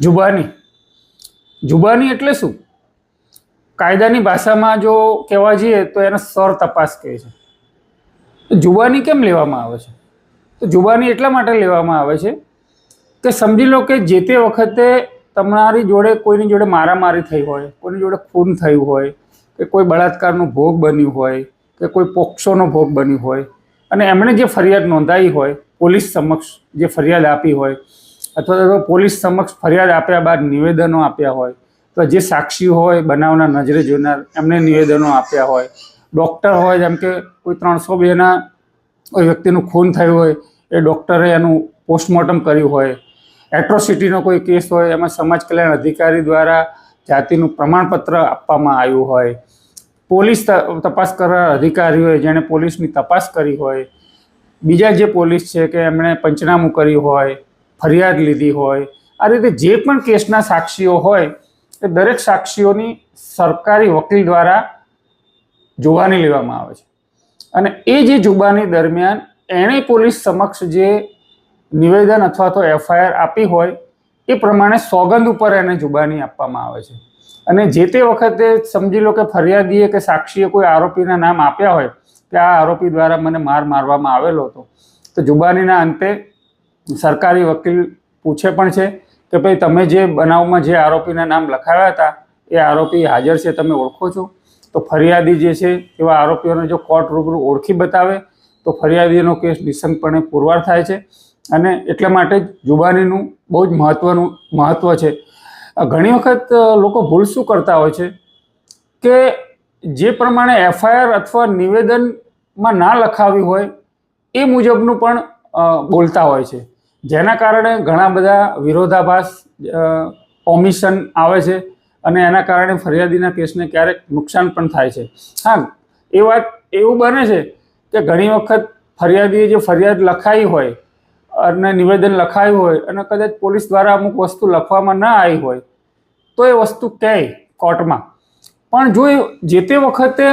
જુબાની. જુબાની એટલે શું? કાયદાની ભાષામાં જો કહેવા જઈએ તો એને સર તપાસ કહે છે. જુબાની કેમ લેવામાં આવે છે? તો જુબાની એટલા માટે લેવામાં આવે છે કે સમજી લો કે જે તે વખતે તમારી જોડે કોઈની જોડે મારામારી થઈ હોય, કોઈની જોડે ખૂન થયું હોય, કે કોઈ બળાત્કારનો ભોગ બન્યું હોય, કે કોઈ પોક્સોનો ભોગ બન્યું હોય, અને એમણે જે ફરિયાદ નોંધાવી હોય, પોલીસ સમક્ષ જે ફરિયાદ આપી હોય અથવા તો પોલીસ સમક્ષ ફરિયાદ આપ્યા બાદ નિવેદનો આપ્યા હોય, તો જે સાક્ષીઓ હોય બનાવના નજરે જોનાર, એમને નિવેદનો આપ્યા હોય. ડૉક્ટર હોય, જેમ કે કોઈ ત્રણસો બેના કોઈ વ્યક્તિનું ખૂન થયું હોય, એ ડૉક્ટરે એનું પોસ્ટમોર્ટમ કર્યું હોય. એટ્રોસિટીનો કોઈ કેસ હોય, એમાં સમાજ કલ્યાણ અધિકારી દ્વારા જાતિનું પ્રમાણપત્ર આપવામાં આવ્યું હોય. પોલીસ તપાસ કરનાર અધિકારીઓએ જેણે પોલીસની તપાસ કરી હોય, બીજા જે પોલીસ છે કે એમણે પંચનામું કર્યું હોય ફરિયાદ લીધી હોય, આ રીતે જે પણ કેસના સાક્ષીઓ હોય, એ દરેક સાક્ષીઓની સરકારી વકીલ દ્વારા જુબાની લેવામાં આવે છે. અને એ જે જુબાની દરમિયાન એણે પોલીસ સમક્ષ જે નિવેદન અથવા તો એફઆઈઆર આપી હોય, એ પ્રમાણે સોગંદ ઉપર એને જુબાની આપવામાં આવે છે. અને જે તે વખતે સમજી લો કે ફરિયાદીએ કે સાક્ષીએ કોઈ આરોપીના નામ આપ્યા હોય, કે આ આરોપી દ્વારા મને માર મારવામાં આવેલો હતો, તો જુબાનીના અંતે સરકારી વકીલ પૂછે પણ છે કે ભાઈ તમે જે બનાવમાં જે આરોપીના નામ લખાવ્યા હતા, એ આરોપી હાજર છે, તમે ઓળખો છો? તો ફરિયાદી જે છે, એવા આરોપીઓને જો કોર્ટ રૂબરૂ ઓળખી બતાવે, તો ફરિયાદીનો કેસ નિસંગપણે પુરવાર થાય છે. અને એટલા માટે જ જુબાનીનું બહુ જ મહત્ત્વનું મહત્ત્વ છે. ઘણી વખત લોકો ભૂલ શું કરતા હોય છે? કે જે પ્રમાણે એફઆઈઆર અથવા નિવેદનમાં ના લખાવ્યું હોય, એ મુજબનું પણ બોલતા હોય છે. જેના કારણે ઘણા બધા વિરોધાભાસ ઓમિશન આવે છે અને એના કારણે ફરિયાદીના કેસને ક્યારેક નુકસાન પણ થાય છે. હા, એ વાત એવું બને છે કે ઘણી વખત ફરિયાદીએ જે ફરિયાદ લખાઈ હોય અને નિવેદન લખાયું હોય અને કદાચ પોલીસ દ્વારા અમુક વસ્તુ લખવામાં ના આવી હોય, તો એ વસ્તુ કહે કોર્ટમાં. પણ જો જે તે વખતે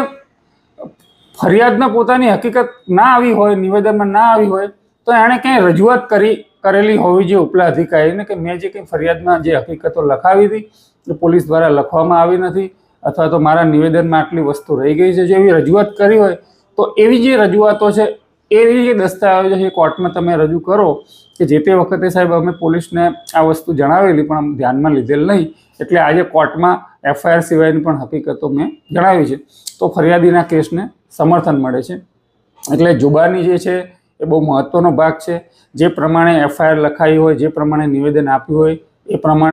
ફરિયાદના પોતાની હકીકત ના આવી હોય, નિવેદનમાં ના આવી હોય, તો એણે ક્યાંય રજૂઆત કરી કરેલી હોવી જોઈએ ઉપલા અધિકારીને કે મેં જે કંઈ ફરિયાદમાં જે હકીકતો લખાવી હતી, એ પોલીસ દ્વારા લખવામાં આવી નથી અથવા તો મારા નિવેદનમાં આટલી વસ્તુ રહી ગઈ છે, જો એવી રજૂઆત કરી હોય, તો એવી જે રજૂઆતો છે, એવી જે દસ્તાવેજો છે એ કોર્ટમાં તમે રજૂ કરો કે જે તે વખતે સાહેબ અમે પોલીસને આ વસ્તુ જણાવેલી પણ ધ્યાનમાં લીધેલ નહીં, એટલે આજે કોર્ટમાં એફઆઈઆર સિવાયની પણ હકીકતો મેં જણાવી છે. તો ફરિયાદીના કેસને સમર્થન મળે છે. એટલે જુબાની જે છે એ બહુ મહત્ત્વનો ભાગ છે. જે પ્રમાણે એફઆઈઆર લખાઈ હોય, જે પ્રમાણે નિવેદન આપ્યું હોય, એ પ્રમાણે